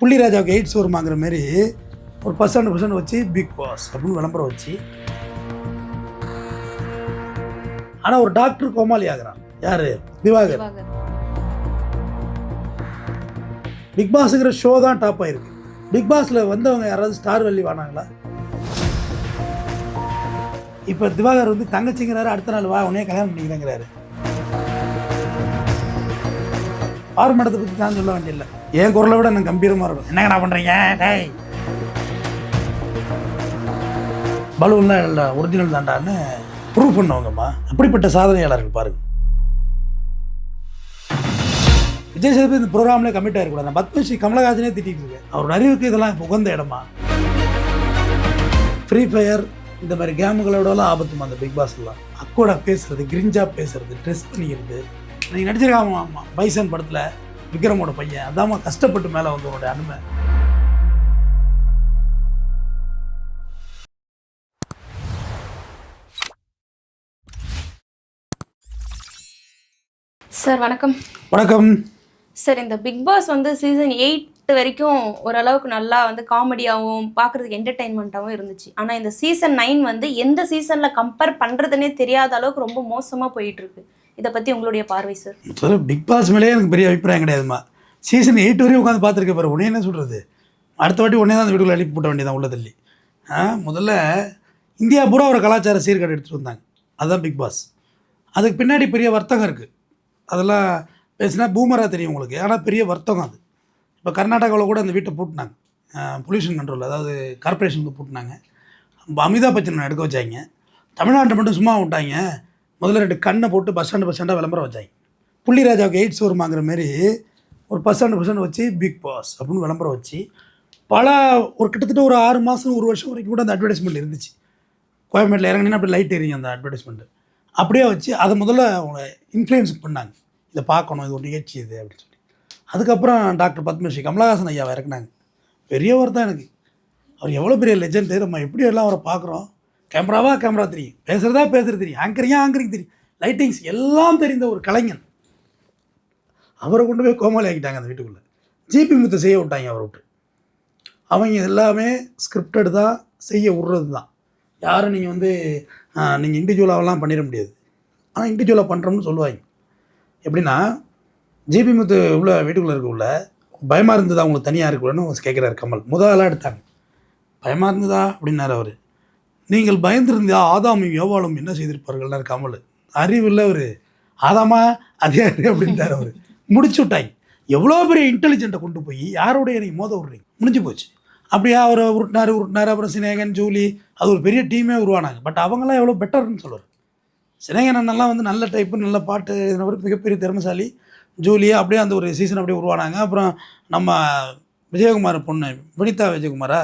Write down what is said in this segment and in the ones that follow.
புள்ளி ராஜாவுக்கு எய்ட்ஸ் வருமாங்கிற மாரி ஒரு பர்சன்ட் பர்சன்ட் வச்சு பிக் பாஸ் அப்படின்னு விளம்பரம் வச்சு. ஆனால் ஒரு டாக்டர் கோமாளி ஆகிறான். யார்? திவாகர். திவாகர். பிக் பாஸுங்கிற ஷோ தான் டாப் ஆயிருக்கு. பிக் பாஸில் வந்தவங்க யாராவது ஸ்டார் வள்ளி வானாங்களா? இப்போ திவாகர் வந்து தங்கச்சிங்கிறாரு அடுத்த நாள் வா உடனே கல்யாணம் பண்ணிக்கிறேங்கிறாரு. ஆறு மடத்தை பற்றி தான் சொல்ல வேண்டியதில்லை என் குரலை விட நான் கம்பீரமாக இருக்கும். என்னங்கடா பண்ணுறீங்க டேய். பலூன்லாம் இல்லை ஒரிஜினல் தாண்டான்னு ப்ரூவ் பண்ணுவாங்கம்மா. அப்படிப்பட்ட சாதனையாளர்கள் பாருங்க. விஜய் சேதுபதி இந்த ப்ரோக்ராம்லேயே கமிட் ஆகிருக்கூடாது நான் பத்மஸ்ரீ கமலஹாசனே திட்டிகிட்டு இருக்கேன். அவர் அறிவுக்கு இதெல்லாம் உகந்த இடமா? ஃப்ரீ ஃபயர் இந்த மாதிரி கேமுகளோடலாம் ஆபத்துமா அந்த பிக் பாஸ்லாம் அக்கோட பேசுறது கிரிஞ்சா பேசுறது ட்ரெஸ் பண்ணிக்கிறது நீங்கள் நடிச்சிருக்காம ஆமாம் பைசன் படத்தில் விக்ரமோட பையன். அதாம்மா கஷ்டப்பட்டு மேலே வந்தவனோட அனுமை சார் வணக்கம். வணக்கம். சார் இந்த பிக் பாஸ் வந்து சீசன் எயிட் வரைக்கும் ஓரளவுக்கு நல்லா வந்து காமெடியாகவும் பார்க்குறதுக்கு என்டர்டைன்மெண்ட்டாகவும் இருந்துச்சு. ஆனால் இந்த சீசன் நைன் வந்து எந்த சீசனில் கம்பேர் பண்ணுறதுனே தெரியாத அளவுக்கு ரொம்ப மோசமாக போயிட்டு இருக்கு. இதை பற்றி உங்களுடைய பார்வை சார் சார் பிக் பாஸ் மேலேயே எனக்கு பெரிய அபிப்பிராயம் கிடையாதுமா சீசன் எயிட் வரையும் உட்காந்து பார்த்துருக்க பாரு உடனே என்ன சொல்கிறது அடுத்த வாட்டி உடனே தான் அந்த வீட்டுக்குள்ள அனுப்பி போட்ட வேண்டியதான் உள்ள தள்ளி. முதல்ல இந்தியா பூரா ஒரு கலாச்சார சீர்கேடு எடுத்துகிட்டு வந்தாங்க. அதுதான் பிக் பாஸ் அதுக்கு பின்னாடி பெரிய வர்த்தகம் இருக்குது அதெல்லாம் பேசினா பூமராக தெரியும் உங்களுக்கு. ஆனால் பெரிய வர்த்தகம் அது. இப்போ கர்நாடகாவில் கூட அந்த வீட்டை பூட்டினாங்க. பொல்யூஷன் கண்ட்ரோல் அதாவது கார்ப்பரேஷனுக்கு பூட்டினாங்க. அமிதாப் பச்சன் எடுக்க வச்சாங்க. தமிழ்நாட்டை மட்டும் சும்மா விட்டாங்க. முதல்ல ரெண்டு கண்ணை போட்டு பஸ் ஸ்டாண்டு பஸ் ஸ்டாண்டாக விளம்பரம் வச்சாங்க. புள்ளி ராஜாவுக்கு எய்ட்ஸ் வருமாங்கிற மாரி ஒரு பஸ் ஸ்டாண்டு பஸ் ஸ்டாண்டு வச்சு பிக் பாஸ் அப்படின்னு விளம்பரம் வச்சு பல ஒரு கிட்டத்தட்ட ஒரு ஆறு மாதம் ஒரு வருஷம் வரைக்கும் கூட அந்த அட்வர்டைஸ்மெண்ட் இருந்துச்சு. கோயம்பேட்டில் இறங்கினா அப்படி லைட் எரியும் அந்த அட்வர்டைஸ்மெண்ட்டு அப்படியே வச்சு அதை முதல்ல அவங்க இன்ஃப்ளூயன்ஸ் பண்ணாங்க. இதை பார்க்கணும் இது ஒரு நிகழ்ச்சி இது அப்படின்னு சொல்லி. அதுக்கப்புறம் டாக்டர் பத்மஸ்ரீ கமலஹாசன் ஐயாவை இறக்குனாங்க. பெரியவர் தான் எனக்கு. அவர் எவ்வளோ பெரிய லெஜெண்டு நம்ம எப்படி எல்லாம் அவரை பார்க்குறோம்? கேமராவா கேமரா தெரியும். பேசுகிறதா பேசுகிறது தெரியும். ஆங்கரியா ஆங்கரிங் தெரியும்? லைட்டிங்ஸ் எல்லாம் தெரிந்த ஒரு கலைஞன். அவரை கொண்டு போய் கோமாளி ஆக்கிட்டாங்க அந்த வீட்டுக்குள்ளே. ஜிபி முத்து செய்ய விட்டாங்க அவரை விட்டு. அவங்க எல்லாமே ஸ்கிரிப்டட் தான் செய்ய விட்றது தான் யாரும் நீங்கள் வந்து நீங்கள் இண்டிவிஜுவலாகலாம் பண்ணிட முடியாது. ஆனால் இண்டிவிஜுவலாக பண்ணுறோம்னு சொல்லுவாங்க. எப்படின்னா ஜிபி முத்து உள்ள வீட்டுக்குள்ளே இருக்க உள்ள பயமாக இருந்ததா உங்களுக்கு தனியாக இருக்கணும்னு கேட்குறாரு கமல். முதலாக எடுத்தாங்க. பயமாக இருந்ததா? அப்படின்னாரு அவர். நீங்கள் பயந்திருந்தா ஆதாமும் யோவாலும் என்ன செய்திருப்பார்கள்னார் கமல். அறிவில் அவர் ஆதாமா? அதே அறிவு அப்படின்ட்டார் அவர். முடிச்சு விட்டாங்க எவ்வளோ பெரிய இன்டெலிஜென்ட்டை கொண்டு போய் யாரோடைய நீங்கள் மோத விட்றீங்க? முடிஞ்சு போச்சு. அப்படியே அவர் உருட்டினார் உருட்டினார். அப்புறம் சினேகன் ஜூலி அது ஒரு பெரிய டீமே உருவானாங்க. பட் அவங்களாம் எவ்வளோ பெட்டர்னு சொல்லுவார். சினேகன் அண்ணெல்லாம் வந்து நல்ல டைப்பு நல்ல பாட்டு மிகப்பெரிய திறமசாலி. ஜூலி அப்படியே அந்த ஒரு சீசன் அப்படியே உருவானாங்க. அப்புறம் நம்ம விஜயகுமார் பொண்ணு வினிதா விஜயகுமாரா?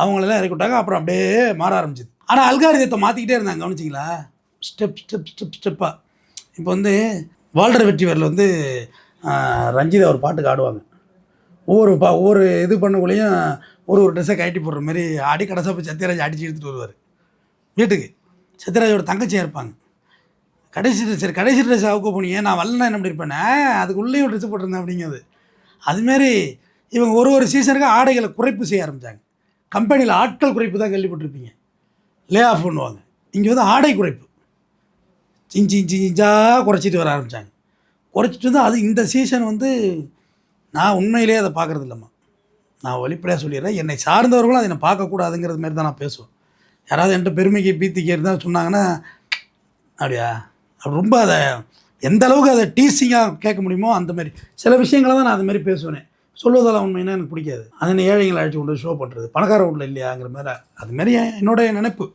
அவங்களெல்லாம் இறக்கி விட்டாங்க அப்புறம் அப்படியே மாற ஆரம்பிச்சிது. ஆனால் அல்காரிதத்தை மாற்றிக்கிட்டே இருந்தாங்க கவனிச்சிங்களா? ஸ்டெப் ஸ்டெப் ஸ்டெப் ஸ்டெப்பாக இப்போ வந்து வால்டர் வெற்றிவரில் வந்து ஆஹ், ரஞ்சிதா ஒரு பாட்டுக்கு ஆடுவாங்க ஒவ்வொரு பா ஒவ்வொரு இது பண்ணக்குள்ளேயும் ஒரு ஒரு ட்ரெஸ்ஸை கட்டி போடுற மாதிரி ஆடி கடைசா போய் சத்யராஜ் அடித்து எடுத்துகிட்டு வருவார். வீட்டுக்கு. சத்யராஜோட தங்கச்சியாக இருப்பாங்க. கடைசி ட்ரெஸ் சரி கடைசி ட்ரெஸ் அவுக்க போனீங்க நான் வரலன்னா என்ன பண்ணியிருப்பேனே அதுக்குள்ளேயும் ட்ரெஸ் போட்டிருந்தேன் அப்படிங்கிறது. அதுமாரி இவங்க ஒரு ஒரு சீசனுக்கு ஆடைகளை குறைப்பு செய்ய ஆரம்பித்தாங்க கம்பெனியில் ஆட்கள் குறைப்பு தான் கேள்விப்பட்டிருப்பீங்க. லே ஆஃப் பண்ணுவாங்க. இங்கே வந்து ஆடை குறைப்பு. சிஞ்சி இஞ்சி இஞ்சாக குறைச்சிட்டு வர ஆரம்பித்தாங்க குறைச்சிட்டு வந்து அது இந்த சீசன் வந்து நான் உண்மையிலேயே அதை பார்க்குறது இல்லைம்மா நான் வெளிப்படையாக சொல்லிடுறேன். என்னை சார்ந்தவர்களும் அதை என்னை பார்க்கக்கூடாதுங்கிறது மாதிரி தான் நான் பேசுவேன். யாராவது என்கிட்ட பெருமைக்கு பீத்திக்கு இருந்தால் சொன்னாங்கன்னா அப்படியா? ரொம்ப அதை எந்த அளவுக்கு அதை டீசிங்காக கேட்க முடியுமோ அந்த மாதிரி. சில விஷயங்களை தான் நான் அது மாதிரி பேசுவேனே. சொல்வதெல்லாம் உண்மைன்னா எனக்கு பிடிக்காது. அது ஏழைகளை அழைச்சி கொண்டு ஷோ பண்ணுறது பணக்கார வீட்டில் இல்லையாங்கிற மாதிரி அதுமாரி மாதிரி என்னோட நினைப்பு.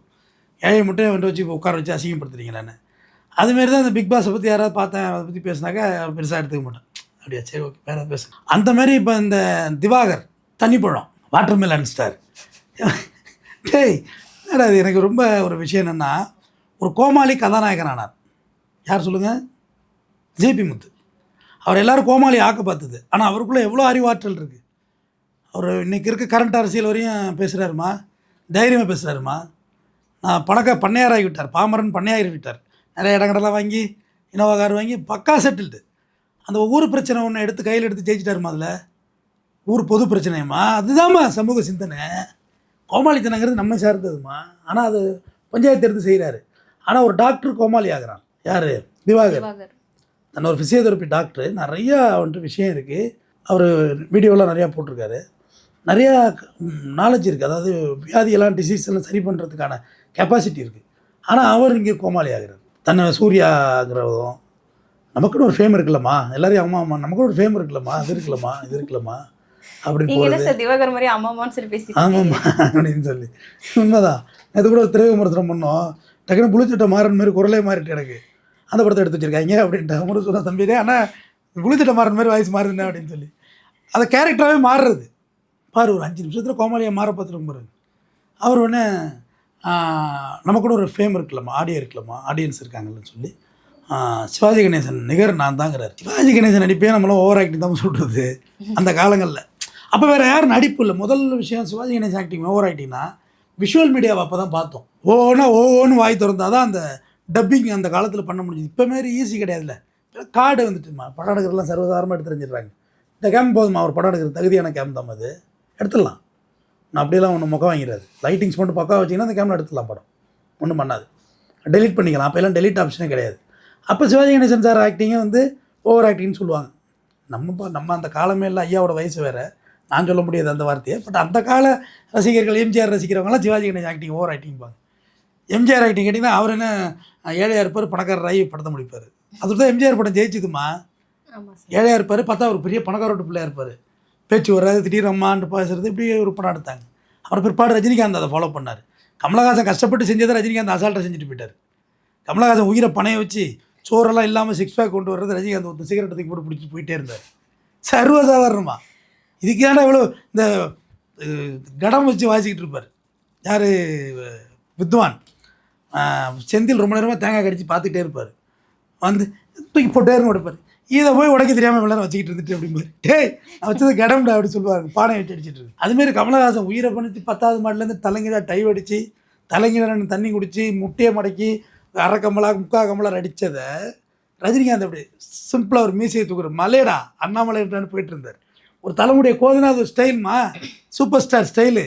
ஏழை மட்டும் வந்து வச்சு உட்கார வச்சு அசிங்கப்படுத்துறீங்களான்னு அதுமாரி தான் அந்த பிக் பாஸை பற்றி யாராவது பார்த்தேன் அதை பற்றி பேசினாக்கா பெருசாக எடுத்துக்க மாட்டேன். அப்படியா? சரி ஓகே. வேறு பேச. அந்த மாதிரி இப்போ இந்த திவாகர் தண்ணி பழம் வாட்டர் மெலன் ஸ்டார் டேய் என்னடா அது எனக்கு ரொம்ப ஒரு விஷயம் என்னென்னா ஒரு கோமாளி கதாநாயகன் ஆனார். யார் சொல்லுங்கள் ஜேபி முத்து. அவர் எல்லோரும் கோமாளி ஆக்க பார்த்தது. ஆனால் அவருக்குள்ளே எவ்வளோ அறிவாற்றல் இருக்குது அவர் இன்றைக்கி இருக்க கரண்ட் அரசியல் வரையும் பேசுகிறாருமா தைரியமாக பேசுகிறாருமா நான் பணக்க பண்ணையாராகி விட்டார் பாமரன் பண்ணையாகி விட்டார் நிறைய இடங்கடெல்லாம் வாங்கி இனோவா கார் வாங்கி பக்கா செட்டில்டு அந்த ஒவ்வொரு பிரச்சனை ஒன்று எடுத்து கையில் எடுத்து ஜெயிச்சிட்டாருமா அதில்? ஊர் பொது பிரச்சனையுமா? அதுதாம்மா சமூக சிந்தனை. கோமாளித்தனங்கிறது நம்ம சார்ந்ததுமா? ஆனால் அது பஞ்சாயத்து எடுத்து செய்கிறாரு ஆனால் ஒரு டாக்டர் கோமாளி ஆகிறான். யார்? திவாகர். நான் ஒரு ஃபிசியோதெரப்பி டாக்டர் நிறையா வந்துட்டு விஷயம் இருக்குது அவர் வீடியோலாம் நிறையா போட்டிருக்காரு. நிறையா நாலேஜ் இருக்குது அதாவது வியாதியெல்லாம் டிசீஸ் எல்லாம் சரி பண்ணுறதுக்கான கெப்பாசிட்டி இருக்குது ஆனால் அவர் இங்கே கோமாளி ஆகிறார். தன்னை சூர்யாங்கிறதும் நமக்குன்னு ஒரு ஃபேம் இருக்குல்லம்மா. எல்லாரையும் அம்மா அம்மா நமக்குன்னு ஒரு ஃபேம் இருக்குல்லம்மா. அது இருக்குல்லம்மா இது இருக்குல்லம்மா. அப்படின்னு போகிறது மாதிரி சொல்லி பேசிட்டு ஆமாம்மா அப்படின்னு சொல்லி. உண்மைதான். நேற்று கூட ஒரு திரை விமர்சனம் பண்ணோம். டக்குனு புளிச்சட்டை மாறன் மாதிரி குரலே மாறிட்டு எனக்கு. அந்த படத்தை எடுத்து வச்சுருக்காங்க அப்படின்ட்டு. அவரு சொன்ன தம்பி ஆனால் குளித்திட்ட மாறுற மாதிரி வாய்ஸ் மாறுதுண்ணே அப்படின்னு சொல்லி. அந்த கேரக்டராகவே மாறுறது. பாரு ஒரு அஞ்சு நிமிஷத்தில் கோமாளியாக மாற பார்த்துருக்கும் பாருங்க அவர் ஒன்று நம்ம கூட ஒரு ஃபேம் இருக்கலாமா? ஆடியோ இருக்கலாமா? ஆடியன்ஸ் இருக்காங்கன்னு சொல்லி சிவாஜி கணேசன் நிகர் நான் தாங்கிறார். சிவாஜி கணேசன் நடிப்பே நம்மளாம் ஓவர் ஆக்டிங் தான் சொல்கிறது அந்த காலங்களில். அப்போ வேறு யாரும் நடிப்பு இல்லை. முதல் விஷயம் சிவாஜி கணேசன் ஆக்டிங் ஓவர் ஆக்டிங்னா விஷுவல் மீடியாவை அப்போ தான் பார்த்தோம். ஓன்னா ஓன்னு வாய் திறந்தால் தான் அந்த டப்பிங் அந்த காலத்தில் பண்ண முடிஞ்சது. இப்போ மாரி ஈஸி கிடையாதுல்ல. கார்டு வந்துட்டுமா படம் எடுக்கிறதுலாம் சர்வதாரமாக எடுத்து தெரிஞ்சிடுறாங்க இந்த கேம் போதுமா ஒரு படம் எடுக்கிற தகுதியான கேம் தான் அது. எடுத்துடலாம். நான் அப்படியெல்லாம் ஒன்று முகம் வாங்கிறாது லைட்டிங்ஸ் மட்டும் பக்கம் வச்சிங்கன்னா அந்த கேமில் எடுத்துடலாம் படம். ஒன்றும் பண்ணாது. டெலிட் பண்ணிக்கலாம். அப்போ எல்லாம் டெலிட் ஆப்ஷனே கிடையாது. அப்போ சிவாஜி கணேசன் சார் ஆக்டிங்கே வந்து ஓவர் ஆக்டிங்னு சொல்லுவாங்க. நம்ம நம்ம அந்த காலமே இல்லை ஐயாவோட வயசு வேறு. நான் சொல்ல முடியாது அந்த வார்த்தையை. பட் அந்த கால ரசிகர்கள் எம்ஜிஆர் ரசிக்கிறவங்களாம் சிவாஜி கணேசன் ஆக்டிங் ஓவர் ஆக்டிங்பாங்க எம்ஜிஆர் ஆக்டிங் கேட்டிங்கன்னா அவர் என்ன ஏழையாக இருப்பார் பணக்காரராகி படத்தை முடிப்பார். அதுக்கு தான் எம்ஜிஆர் படம் ஜெயிச்சுதுமா ஏழையாக இருப்பார் பார்த்தா ஒரு பெரிய பணக்காரோட்டு பிள்ளையா இருப்பார் பேச்சு வராது திடீர்னு அம்மான்ட்டு பேசுறது இப்படி ஒரு படம் எடுத்தாங்க. அப்புறம் பிற்பாடு ரஜினிகாந்த் அதை ஃபாலோ பண்ணார். கமலஹாசன் கஷ்டப்பட்டு செஞ்சதை ரஜினிகாந்த் அசால்ட்டாக செஞ்சுட்டு போயிட்டார். கமலஹாசன் உயிரை பணைய வச்சு சோறெல்லாம் இல்லாமல் சிக்ஸ் பேக் கொண்டு வர்றது ரஜினிகாந்த் ஒரு சிகரெட் தூக்கி போட்டு பிடிச்சி போயிட்டே இருந்தார். சர்வசாதாரணமா. இதுக்கான இவ்வளோ இந்த கடம் வச்சு வாசிக்கிட்டு இருப்பார். யார் வித்வான். செந்தில் ரொம்ப நேரமாக தேங்காய் கடிச்சு பார்த்துக்கிட்டே இருப்பார். வந்து தூக்கி போட்டே இருங்க உடைப்பார் இதை போய் உடைக்க தெரியாமல் இவ்வளோ வச்சுக்கிட்டு இருந்துட்டு அப்படிம்பாரு. டேய் நான் வச்சது கடம்டா அப்படி சொல்லுவாங்க பானை வச்சு அடிச்சிட்டு இருக்கு அதுமாரி கமலஹாசன் உயிரை பண்ணிட்டு பத்தாவது மாடிலேருந்து தலைங்கீழா டைவ் அடித்து தலைங்கீழ தண்ணி குடித்து முட்டையை மடக்கி அரை கம்பலா முக்கா கமலா அடித்ததை ரஜினிகாந்த் அப்படி சிம்பிளாக ஒரு மீசையை தூக்குற மலையடா அண்ணாமலைன்றான்னு போயிட்டு இருந்தார். ஒரு தலைமுடைய கோதினா அது ஒரு ஸ்டைல்மா சூப்பர் ஸ்டார் ஸ்டைலு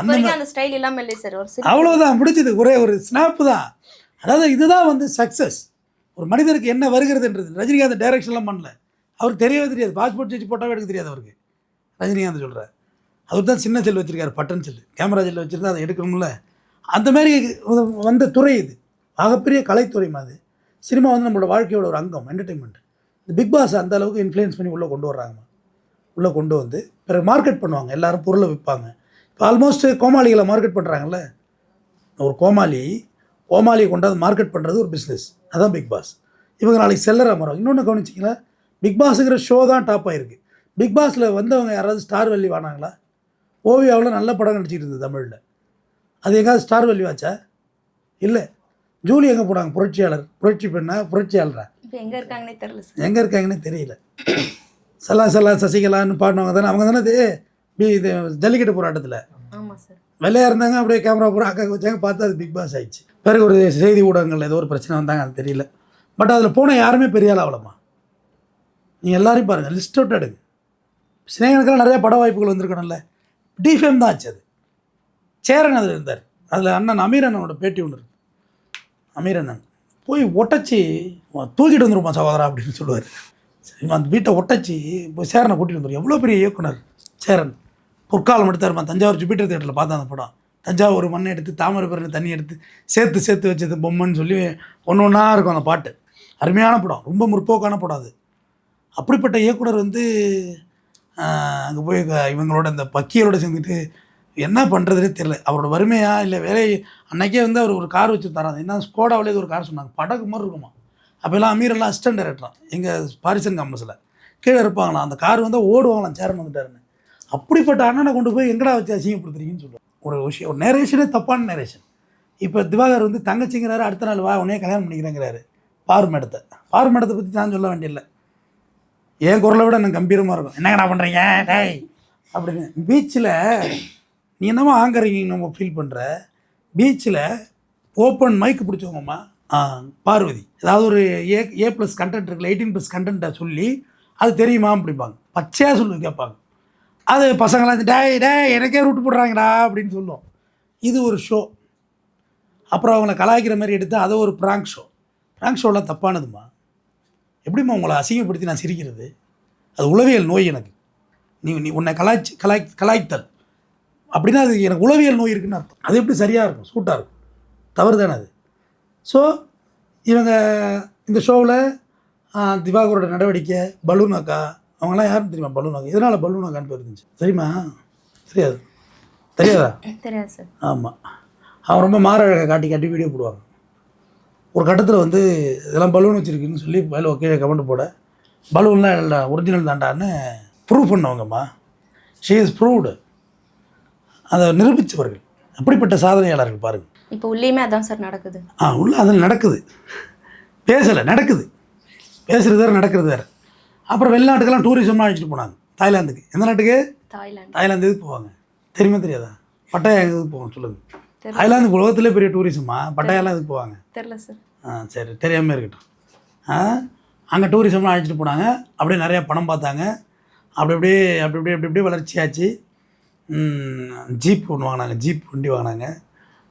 அந்த ஸ்டைல் இல்லாம இல்லை சார் ஒரு அவ்வளோதான் முடிஞ்சது. ஒரே ஒரு ஸ்னாப்பு தான். அதாவது இதுதான் வந்து சக்ஸஸ் ஒரு மனிதருக்கு என்ன வருகிறதுன்றது. ரஜினிகாந்த் டைரக்ஷன்லாம் பண்ணல. அவருக்கு தெரியவே தெரியாது. பாஸ்போர்ட் சீட்டு போட்டாவே எடுக்க தெரியாது அவருக்கு. ரஜினிகாந்த் சொல்கிறார் அவர் தான் சின்ன செல் வச்சிருக்காரு பட்டன் செல் கேமரா செல் வச்சுருந்தா அதை எடுக்கணும்ல. அந்த மாதிரி வந்த துறை இது. ஆகப்பெரிய கலைத்துறை மாதிரி. சினிமா வந்து நம்மளோட வாழ்க்கையோட ஒரு அங்கம் என்டர்டெயின்மெண்ட் இந்த பிக் பாஸ் அந்த அளவுக்கு இன்ஃப்ளூயன்ஸ் பண்ணி உள்ளே கொண்டு வர்றாங்கம்மா. உள்ளே கொண்டு வந்து பிறகு மார்க்கெட் பண்ணுவாங்க. எல்லாரும் பொருளை விற்பாங்க. இப்போ ஆல்மோஸ்ட் கோமாளிகளை மார்க்கெட் பண்ணுறாங்கல்ல ஒரு கோமாளி கோமாளியை கொண்டாந்து மார்க்கெட் பண்ணுறது ஒரு பிஸ்னஸ் அதான் பிக் பாஸ் இவங்க நாளைக்கு செல்லற மரம் இன்னொன்று கவனிச்சிங்களா? பிக் பாஸுங்கிற ஷோ தான் டாப் ஆயிருக்கு. பிக் பாஸில் வந்தவங்க யாராவது ஸ்டார் வேல்யூ வானாங்களா ஓவியாவில் நல்ல படம் நடிச்சிட்டு இருந்தது தமிழில். அது எங்காவது ஸ்டார் வேல்யூ ஆச்சா? இல்லை. ஜூலி எங்கே போனாங்க? புரட்சியாளர். புரட்சி பெண்ணா? புரட்சியாளரா? இப்ப எங்க இருக்காங்கன்னே தெரியல எங்கே இருக்காங்கன்னு தெரியல. சலா சலா சசிகலான்னு பாடினவங்க தானே? அவங்க தானே இது ஜல்லிக்கட்டு போராட்டத்தில். வெள்ளையாக இருந்தாங்க அப்படியே கேமரா பூரா அக்கா வச்சாங்க பார்த்தா அது பிக் பாஸ் ஆயிடுச்சு. பிறகு ஒரு செய்தி ஊடகங்கள் ஏதோ ஒரு பிரச்சனை வந்தாங்க அது தெரியல. பட் அதில் போன யாருமே பெரிய ஆள் ஆகலம்மா. நீங்கள் எல்லாரையும் பாருங்கள் லிஸ்ட் அவுட் எடுங்க. சினேகனுக்கெல்லாம் நிறைய பட வாய்ப்புகள் வந்திருக்கணும்ல. டிஃபேம் தான் ஆச்சு அது. சேரன் அதில் இருந்தார். அதில் அண்ணன் அமீர் அண்ணனோட பேட்டி ஒன்று இருக்கு. அமீர் அண்ணன். போய் ஒட்டச்சி தூக்கிட்டு வந்துருமா சகோதரா அப்படின்னு சொல்லுவார். சரி அந்த வீட்டை ஒட்டச்சி போய் சேரனை கூட்டிகிட்டு வந்துடும் எவ்வளோ பெரிய இயக்குனர்? சேரன். பொற்காலம் எடுத்தாருமா? தஞ்சாவூர் ஜூபிட்டர் தேட்டரில் பார்த்தேன் அந்த படம். தஞ்சாவூர் மண்ணை எடுத்து தாமரை தாமிரபரணி தண்ணி எடுத்து சேர்த்து சேர்த்து வச்சது பொம்மைன்னு சொல்லி ஒன்று ஒன்றா இருக்கும் அந்த பாட்டு. அருமையான படம். ரொம்ப முற்போக்கான படம் அது. அப்படிப்பட்ட இயக்குனர் வந்து அங்கே போய் இவங்களோட இந்த பக்கியலோட சேர்ந்துட்டு என்ன பண்ணுறதுனே தெரில அவரோட வறுமையா இல்லை வேலை அன்னைக்கே வந்து அவர் ஒரு கார் வச்சுருந்தாராம் என்ன ஸ்கோடாவிலே ஒரு கார் சொன்னாங்க. படகு மாதிரி இருக்குமா? அப்போல்லாம் அமீரெல்லாம் அசிஸ்டன்ட் டைரக்டரான் எங்கள் பாரிசன் காம்பஸில் கீழே இருப்பாங்களாம். அந்த கார் வந்து ஓடுவாங்களாம். சேரன் வந்துட்டாருன்னு. அப்படிப்பட்ட அண்ணனை கொண்டு போய் எங்கடா வச்சு அசிங்கப்படுத்துறீங்கன்னு சொல்லுவாங்க ஒரு விஷயம் ஒரு நேரேஷனே தப்பான நேரேஷன் இப்போ திவாகர் வந்து தங்கச்சிங்கிறாரு அடுத்த நாள் வா உடனே கல்யாணம் பண்ணிக்கிறேங்கிறாரு. பாரு மேடத்தை. பாரு மேடத்தை பற்றி நான் சொல்ல வேண்டியதில்லை. என் குரலை விட நான் கம்பீரமாக இருக்கும். என்னங்கடா பண்ணுறீங்க டேய் அப்படின்னு. பீச்சில் நீ என்னமோ ஆங்கரிங்க நம்ம ஃபீல் பண்ணுற பீச்சில் ஓப்பன் மைக் பிடிச்சவங்கம்மா ஆ பார்வதி. ஏதாவது ஒரு ஏ ஏ ப்ளஸ் கண்டென்ட் இருக்குல்ல எயிட்டீன் ப்ளஸ் கண்டென்ட்டை சொல்லி அது தெரியுமா அப்படிம்பாங்க பச்சையாக சொல்லி கேட்பாங்க. அது பசங்களாம் டே டே எனக்கே ரூட் போடுறாங்கடா அப்படின்னு சொல்லும். இது ஒரு ஷோ அப்புறம் அவங்கள கலாய்க்கிற மாதிரி எடுத்து அதை ஒரு ப்ராங்க் ஷோ ப்ராங்க் ஷோலாம் தப்பானதுமா எப்படிம்மா உங்களை அசிங்கப்படுத்தி நான் சிரிக்கிறது? அது உளவியல் நோய் எனக்கு. நீ நீ உன்னை கலாய்ச்சி கலாய் கலாய்த்தல். அப்படின்னா அது எனக்கு உளவியல் நோய் இருக்குன்னு அர்த்தம். அது எப்படி சரியாக இருக்கும்? சூட்டாக இருக்கும். தவறு தானே அது. ஸோ இவங்க இந்த ஷோவில் திவாகரோட நடவடிக்கை பலூன் அக்கா அவங்களாம் யாரும் தெரியுமா? பலூன் அக்கா எதனால் பலூன் அக்கான்னு பேர் இருந்துச்சு? தெரியுமா? தெரியாது. தெரியாதா? தெரியாது சார். ஆமாம் அவன் ரொம்ப மாரழகை காட்டி காட்டி வீடியோ போடுவாங்க. ஒரு கட்டத்தில் வந்து இதெல்லாம் பலூன் வச்சுருக்குன்னு சொல்லி மேலே கீழே கமெண்ட் போட பலூன்லாம் இல்லை ஒரிஜினல் தாண்டான்னு ப்ரூவ் பண்ணவங்கம்மா. ஷீ இஸ் ப்ரூவ்டு அதை நிரூபித்தவர்கள். அப்படிப்பட்ட சாதனையாளர்கள் பாருங்கள் இப்போ உள்ளேயுமே அதான் சார் நடக்குது. ஆ உள்ள அதில் நடக்குது. பேசலை நடக்குது. பேசுகிறது வேறு நடக்கிறது வேறு. அப்புறம் வெளிநாட்டுக்கெல்லாம் டூரிசம்லாம் அழைச்சிட்டு போனாங்க. தாய்லாந்துக்கு. எந்த நாட்டுக்கு? தாய்லாந்து. தாய்லாந்து எதுக்கு போவாங்க? தெரியுமா தெரியாதா? பட்டாயா எதுக்கு போவாங்க சொல்லுங்கள். தாய்லாந்து உலகத்திலே பெரிய டூரிசமா பட்டாயெல்லாம் எதுக்கு போவாங்க? தெரில சார் ஆ சரி. தெரியாமல் இருக்கட்டும். ஆ? அங்கே டூரிசம்லாம் அழைச்சிட்டு போனாங்க. அப்படியே நிறையா பணம் பார்த்தாங்க. அப்படி அப்படியே அப்படி அப்படியே அப்படி அப்படியே வளர்ச்சியாச்சு. ம், ஜீப் ஒன்று வாங்கினாங்க. ஜீப் வண்டி வாங்கினாங்க.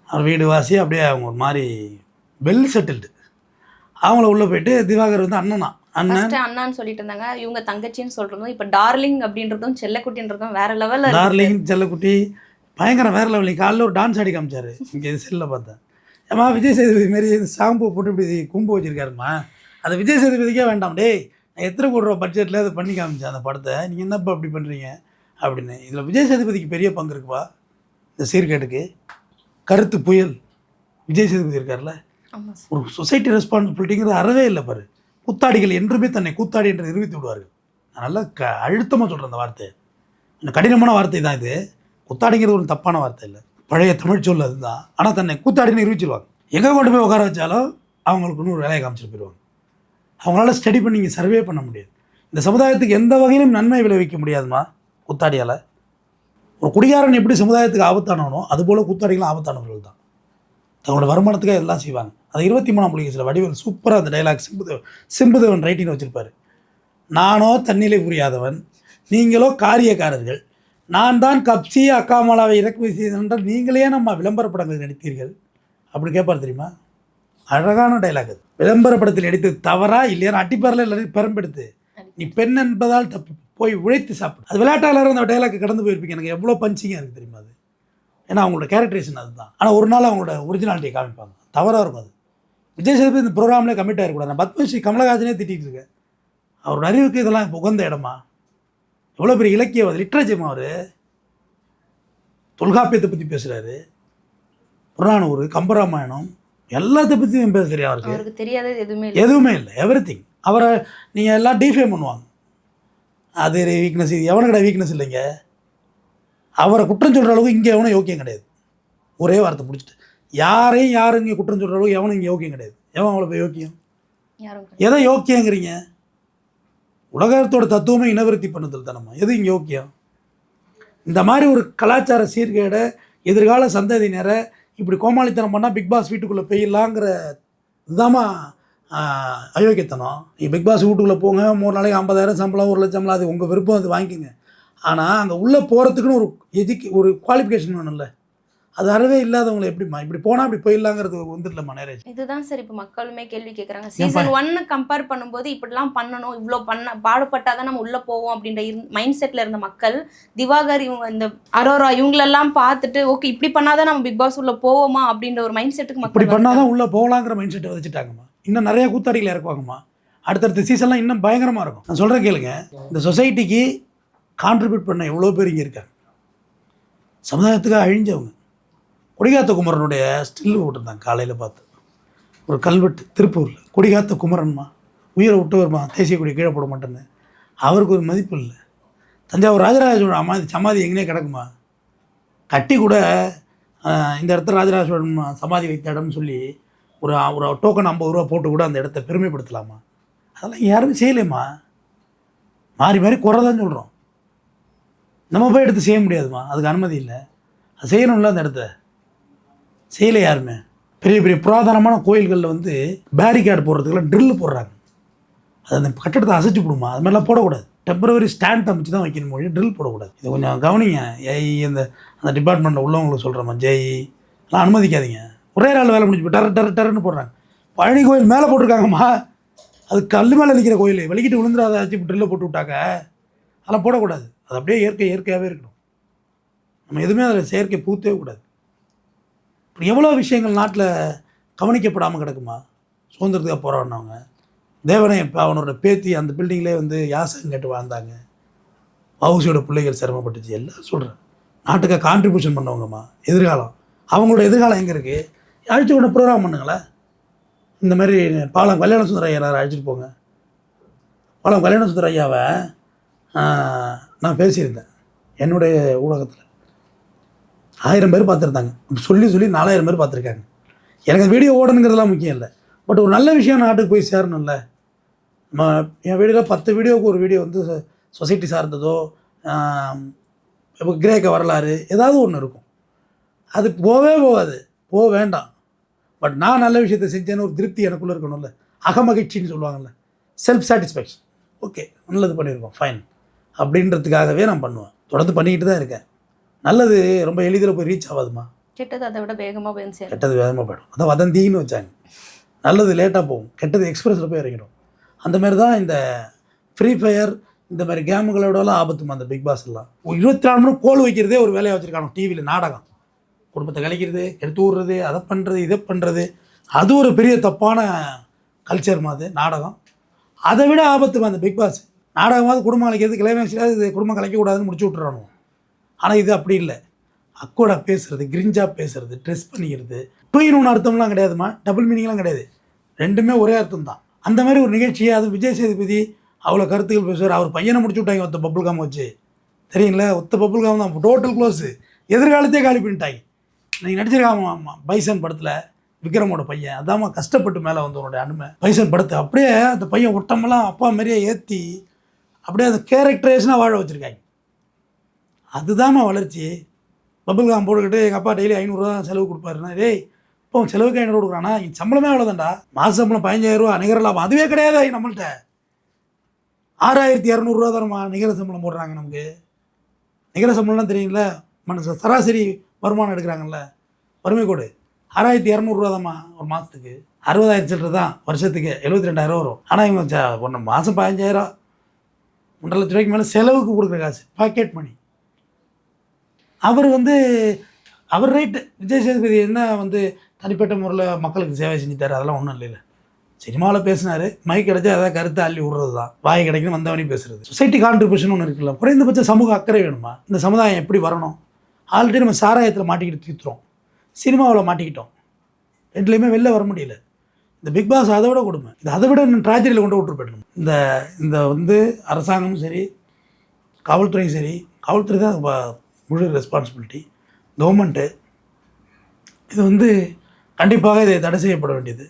அவர் வீடு வாசி அப்படியே அவங்க ஒரு மாதிரி வெல் செட்டில்டு அவங்கள உள்ளே போயிட்டு திவாகர் வந்து அண்ணன். ஃபர்ஸ்ட் அண்ணான்னு சொல்லிட்டு இருந்தாங்க இவங்க தங்கச்சின்னு சொல்றதும் இப்போ டார்லிங் அப்படின்றதும் செல்லக்குட்டின்றதும் வேற லெவல்ல டார்லிங் செல்லக்குட்டி பயங்கரம் வேற லெவலில் காலைல ஒரு டான்ஸ் ஆடி காமிச்சாரு. இங்கே செல்லில் பார்த்தேன். ஏம்மா விஜய் சேதுபதி மாரி ஷாம்பு போட்டு இப்படி கும்பு வச்சிருக்காருமா அதை விஜய் சேதுபதிக்கே வேண்டாம். டேய் நான் எத்தனை கோடி ரூபா பட்ஜெட்டில் அதை பண்ணி காமிச்சேன் அந்த படத்தை. நீங்கள் என்னப்பா அப்படி பண்ணுறீங்க அப்படின்னு. இதில் விஜய் சேதுபதிக்கு பெரிய பங்கு இருக்குப்பா இந்த சீர்கேட்டுக்கு. கருத்து புயல். விஜய் சேதுபதி இருக்கார்ல? ஒரு சொசைட்டி ரெஸ்பான்சிபிலிட்டிங்கிறது அறவே இல்லை பாரு. கூத்தாடிகள் என்றுமே தன்னை கூத்தாடி என்று நிரூபித்து விடுவார்கள். நான் நல்லா க அழுத்தமாக சொல்கிறேன் அந்த வார்த்தை அந்த கடினமான வார்த்தை தான் இது. கூத்தாடிங்கிறது ஒரு தப்பான வார்த்தை இல்லை. பழைய தமிழ் சொல் அதுதான். ஆனால் தன்னை கூத்தாடின்னு நிரூபிச்சிருவாங்க. எங்கே கொண்டு போய் உட்கார வச்சாலும் அவங்களுக்குன்னு ஒரு வேலையை காமிச்சிட்டு போயிடுவாங்க அவங்களால ஸ்டடி பண்ணி இங்கே சர்வே பண்ண முடியாது. இந்த சமுதாயத்துக்கு எந்த வகையிலும் நன்மை விளைவிக்க முடியாதுமா? கூத்தாடியால். ஒரு குடிகாரன் எப்படி சமுதாயத்துக்கு ஆபத்தானவனோ அதுபோல் கூத்தாடிகளும் ஆபத்தானவர்கள் தான் தங்களோட வருமானத்துக்காக எல்லாம் செய்வாங்க. அது இருபத்தி மூணாம் புலிகேசில் வடிவேல் சூப்பராக அந்த டைலாக் சிம்புதேவன் சிம்புதேவன் ரைட்டிங் வச்சுருப்பாரு. நானோ தன்னிலை புரியாதவன் நீங்களோ காரியக்காரர்கள் நான் தான் கப்சி அக்காமலாவை இறக்குமதி செய்தேன் நீங்களே நம்ம விளம்பர படங்கள் நடித்தீர்கள். அப்படி கேட்பார் தெரியுமா? அழகான டைலாக் அது. விளம்பர படத்தில் தவறா இல்லையா? அட்டிப்பாரில் எல்லாரையும் பெரும்பெடுத்து நீ பெண் என்பதால் தப்பு போய் உழைத்து சாப்பிடு. அது விளையாட்டாளர் அந்த டைலாக் கடந்து போயிருப்பீங்க. எனக்கு எவ்வளோ பஞ்சிங்காக இருக்குது தெரியுமா? ஏன்னா அவங்களோட கேரக்டரேஷன் அதுதான். ஆனால் ஒரு நாள் அவங்களோட ஒரிஜினாலிட்டியை காமிப்பாங்க. தவறாக இருக்கும் அது. விஜய் சேதுபதி இந்த ப்ரோக்ராமில் கமிட் ஆகிருக்கூடாது நான் பத்மஸ்ரீ கமலஹாசனே திட்டிகிட்டு இருக்கேன். அவரோட அறிவுக்கு இதெல்லாம் இப்போ உகந்த இடமா? எவ்வளோ பெரிய இலக்கியம் லிட்ரேச்சர்மா அவர்? தொல்காப்பியத்தை பற்றி பேசுகிறாரு புறநானூறு கம்பராமாயணம் எல்லாத்தை பற்றியும் பேச தெரியும் அவருக்கு தெரியாதது எதுவுமே இல்லை. எதுவுமே இல்லை. எவ்ரி திங் அவரை நீங்கள் எல்லாம் டிஃபேம் பண்ணுவாங்க. அது வீக்னஸ் இது எவனுக்கடா வீக்னஸ் இல்லைங்க? அவரை குற்றம் சொல்கிற அளவுக்கு இங்கே எவனும் யோக்கியம் கிடையாது. ஒரே வார்த்தை முடிச்சுட்டு யாரையும் யாரும் இங்கே குற்றம் சொல்கிற அளவுக்கு எவனும் இங்கே யோக்கியம் கிடையாது. எவன் அவ்வளோ போய் யோக்கியம்? எதை யோக்கியங்கிறீங்க? உலகத்தோட தத்துவமே இனவிருத்தி பண்ணுதல் தானம்மா. எது இங்கே யோக்கியம்? இந்த மாதிரி ஒரு கலாச்சார சீர்கேடை எதிர்கால சந்ததியினரை இப்படி கோமாளித்தனம் பண்ணால் பிக் பாஸ் வீட்டுக்குள்ளே போயிடலாங்கிற இதுதாம்மா அயோக்கியத்தனம். நீ பிக் பாஸ் வீட்டுக்குள்ளே போங்க மூணு நாளைக்கு ஐம்பதாயிரம் சம்பளம் ஒரு லட்சம் சம்பளம் அது உங்கள் விருப்பம் அது வாங்கிக்கோங்க. ஆனால் அங்கே உள்ளே போகிறதுக்குன்னு ஒரு எஜுக்கு ஒரு குவாலிஃபிகேஷன் வேணும்ல. அது அறவே இல்லாதவங்களை எப்படிம்மா இப்படி போனால் இப்படி போயிடலாங்கிறது வந்துடலம்மா மேரேஜ் இதுதான் சார் இப்போ மக்களுமே கேள்வி கேட்குறாங்க சீசன் ஒன்னு கம்பேர் பண்ணும்போது இப்படிலாம் பண்ணணும் இவ்வளோ பண்ண பாடுபட்டாதான் நம்ம உள்ள போவோம் அப்படின்ற மைண்ட் செட்ல இருந்த மக்கள் திவாகர் இவங்க இந்த அரோரா இவங்களெல்லாம் பார்த்துட்டு ஓகே இப்படி பண்ணாதான் நம்ம பிக் பாஸ் உள்ள போவோமா? அப்படின்ற ஒரு மைண்ட் செட்டுக்கு இப்படி மக்கள் பண்ணால். தான் உள்ளே போகலாங்கிற மைண்ட் செட்டை வச்சுட்டாங்கம்மா. இன்னும் நிறைய கூத்தாடிகளை இறக்குவாங்கம்மா. அடுத்தடுத்த சீசன்லாம் இன்னும் பயங்கரமாக இருக்கும். நான் சொல்கிறேன் கேளுங்க. இந்த சொசைட்டிக்கு கான்ட்ரிபியூட் பண்ண எவ்வளோ பேர் இங்கே இருக்காங்க? சமுதாயத்துக்காக அழிஞ்சவங்க. கொடிகாத்த குமரனுடைய ஸ்டில் போட்டிருந்தாங்க காலையில் பார்த்து. ஒரு கல்வெட்டு திருப்பூரில். கொடிகாத்த குமரன்மா உயிரை விட்டவர்மா தேசிய கொடி கீழே போட மாட்டேன்னு. அவருக்கு ஒரு மதிப்பு இல்லை. தஞ்சாவூர் ராஜராஜ சோழன் அமாதி சமாதி எங்கேனே கிடக்குமா? கட்டி கூட இந்த இடத்துல ராஜராஜ சோழன் சமாதி வைத்த இடம்னு சொல்லி ஒரு ஒரு டோக்கன் ஐம்பது ரூபா போட்டு கூட அந்த இடத்த பெருமைப்படுத்தலாமா? அதெல்லாம் யாருமே செய்யலைம்மா. மாறி மாறி குறை தான் சொல்கிறோம் நம்ம போய் எடுத்து செய்ய முடியாதுமா. அதுக்கு அனுமதி இல்லை. அது செய்யணும்ல அந்த இடத்த. செய்யலை யாருமே. பெரிய பெரிய புராதனமான கோயில்களில் வந்து பேரிகேட் போடுறதுக்கெல்லாம் ட்ரில் போடுறாங்க. அது அந்த கட்டடத்தை அசைச்சு போடுமா அது மாதிரிலாம் போடக்கூடாது. டெம்பரவரி ஸ்டாண்ட் அமைச்சு தான் வைக்கணும் மொழி ட்ரில் போடக்கூடாது. இது கொஞ்சம் கவனிங்க. ஏஐ அந்த அந்த டிபார்ட்மெண்ட்டில் உள்ளவங்களுக்கு சொல்கிறோம்மா ஜெய் எல்லாம் அனுமதிக்காதீங்க. ஒரே நாள் வேலை முடிஞ்சு போய் டர டர டரன்னு போடுறாங்க. பழனி கோயில் மேலே போட்டிருக்காங்கம்மா. அது கல் மேலே நிற்கிற கோயில். வெளிக்கிட்டு விழுந்துடாத ஆச்சு ட்ரில்லை போட்டு விட்டாக்க. அதெல்லாம் போடக்கூடாது. அது அப்படியே இயற்கை இயற்கையாகவே இருக்கணும். நம்ம எதுவுமே அதில் செயற்கை பூத்தவே கூடாது. இப்போ எவ்வளோ விஷயங்கள் நாட்டில் கவனிக்கப்படாமல் கிடக்குமா? சுதந்திரத்துக்காக போராடினவங்க. தேவனை இப்போ அவனோட பேத்தி அந்த பில்டிங்லேயே வந்து யாசகம் கேட்டு வாழ்ந்தாங்க. வவுசியோட பிள்ளைகள் சிரமப்பட்டுச்சு. எல்லாம் சொல்கிறேன் நாட்டுக்கு கான்ட்ரிபியூஷன் பண்ணவங்கம்மா. எதிர்காலம். அவங்களோட எதிர்காலம் எங்கே இருக்குது அழைச்சி கொண்டு ப்ரோக்ராம் பண்ணுங்களேன். இந்த மாதிரி பாலம் கல்யாண சுந்தர ஐயா அழைச்சிட்டு போங்க. பாலம் கல்யாண சுந்தர ஐயாவை நான் பேசியிருந்தேன் என்னுடைய ஊடகத்தில். ஆயிரம் பேர் பார்த்துருந்தாங்க. சொல்லி சொல்லி நாலாயிரம் பேர் பார்த்துருக்காங்க. எனக்கு வீடியோ ஓடணுங்கிறதுலாம் முக்கியம் இல்லை. பட் ஒரு நல்ல விஷயம் நாட்டுக்கு போய் சேரணும்ல. நம்ம என் வீடியோவில் பத்து வீடியோவுக்கு ஒரு வீடியோ வந்து சொசைட்டி சார்ந்ததோ இப்போ கிரேக்க வரலாறு ஏதாவது ஒன்று இருக்கும். அது போவே போகாது. போக வேண்டாம். பட் நான் நல்ல விஷயத்தை செஞ்சேன்னு ஒரு திருப்தி எனக்குள்ளே இருக்கணும்ல. அகமகிழ்ச்சின்னு சொல்லுவாங்கல்ல. செல்ஃப் சாட்டிஸ்ஃபேக்ஷன் ஓகே நல்லது பண்ணியிருக்கோம். ஃபைன் அப்படின்றதுக்காகவே நான் பண்ணுவேன். தொடர்ந்து பண்ணிக்கிட்டு தான் இருக்கேன். நல்லது ரொம்ப எளிதில் போய் ரீச் ஆகாதுமா? கெட்டது அதை விட வேகமாக போய் வந்து சேரும். கெட்டது வேகமாக போயிடும். அதான் வதந்தின்னு வச்சாங்க. நல்லது லேட்டாக போகும். கெட்டது எக்ஸ்பிரஸில் போய் இறங்கிடும். அந்த மாதிரி தான் இந்த ஃப்ரீ ஃபயர் இந்த மாதிரி கேமுகளோடலாம் ஆபத்துமா அந்த பிக் பாஸ் எல்லாம்? இருபத்தி நாலு மணி கோல் வைக்கிறதே ஒரு வேலையை வச்சுருக்காங்க டிவியில் நாடகம். குடும்பத்தை கலைக்கிறது எடுத்து விடுறது அதை பண்ணுறது இதை பண்ணுறது அது ஒரு பெரிய தப்பான கல்ச்சர் அது? நாடகம். அதை விட ஆபத்துமா அந்த பிக் பாஸ் நாடகமாவது குடும்பம் கலைக்கிறது கிளைமேக்ஸில் இது குடும்பம் கலைக்கக்கூடாதுன்னு முடிச்சு விட்டுறானு? ஆனால் இது அப்படி இல்லை. அக்கோடா பேசுறது கிரிஞ்சா பேசுறது ட்ரெஸ் பண்ணிக்கிறது டூ ஒன்று அர்த்தம்லாம் கிடையாதுமா டபுள் மீனிங்லாம் கிடையாது. ரெண்டுமே ஒரே அர்த்தம் தான் அந்த மாதிரி ஒரு நிகழ்ச்சியை அது விஜய் சேதுபதி அவ்வளோ கருத்துக்கள் பேசுவார். அவர் பையனை முடிச்சு விட்டாங்க ஒத்த பப்புள் காம் வச்சு. தெரியுங்களா ஒத்த பப்புள் காம் தான். டோட்டல் க்ளோஸு எதிர்காலத்தையே காலி பண்ணிட்டாங்க. நீங்கள் நடிச்சிருக்காம பைசன் படத்தில். விக்ரமோட பையன். அதாம்மா கஷ்டப்பட்டு மேலே வந்தவனுடைய அனுமை பைசன் படத்தை அப்படியே அந்த பையன் ஒட்டமெல்லாம் அப்பா மாதிரியே ஏற்றி அப்படியே அந்த கேரக்டரைஸ்னாக வாழ வச்சுருக்காங்க. அதுதான்மா வளர்ச்சி. பபுள் காம் போட்டுக்கிட்டு எங்கள் அப்பா டெய்லி ஐநூறுரூவா செலவு கொடுப்பாருன்னா டேய் இப்போ செலவுக்கு ஐநூறு கொடுக்குறானா என் சம்பளமே அவ்வளோதான்டா மாத சம்பளம் பதினஞ்சாயிரரூவா நிகர லாபம். அதுவே கிடையாது நம்மள்கிட்ட ஆறாயிரத்தி இரநூறுவா தானம்மா நிகர சம்பளம் போடுறாங்க நமக்கு. நிகர சம்பளம்லாம் தெரியுங்கள மனசு சராசரி வருமானம் எடுக்கிறாங்கல்ல. வறுமை கோடு. ஆறாயிரத்தி இரநூறுவா தான்மா ஒரு மாதத்துக்கு அறுபதாயிரம் சில்லற தான் வருஷத்துக்கு. எழுபத்தி ரெண்டாயிரம் வரும். ஆனால் இவங்க ச- ஒன்று மாதம் பதினஞ்சாயிரம் ஒன்றரை லட்ச ரூபாய்க்கு மேலே செலவுக்கு கொடுக்குற காசு பாக்கெட் மணி அவர் வந்து அவர் ரைட்டு விஜய் சேதுபதி என்ன வந்து தனிப்பட்ட முறையில் மக்களுக்கு சேவை செஞ்சுட்டார் அதெல்லாம் ஒன்றும் இல்லைல்ல. சினிமாவில் பேசினார் மைக் கிடைச்சா ஏதாவது கருத்தை அள்ளி விடுறது தான் வாய் கிடைக்கணும் வந்தவனே பேசுறது. சொசைட்டி கான்ட்ரிபியூஷன் ஒன்று இருக்குல்ல குறைந்தபட்ச சமூக அக்கறை வேணுமா? இந்த சமுதாயம் எப்படி வரணும்? ஆல்ரெடி நம்ம சாராயத்தில் மாட்டிக்கிட்டு தீர்த்துறோம் சினிமாவில் மாட்டிக்கிட்டோம். ரெண்டுலேயுமே வெளில வர முடியல. இந்த பிக் பாஸ் அதை விட கொடுமை. இது அதை விட இன்னும் ட்ராஜடியில் கொண்டு விட்டு போயிடணும் இந்த இந்த வந்து அரசாங்கமும் சரி காவல்துறையும் சரி காவல்துறை தான் முழு ரெஸ்பான்சிபிலிட்டி கவர்மெண்ட்டு இது வந்து கண்டிப்பாக இதை தடை செய்யப்பட வேண்டியது.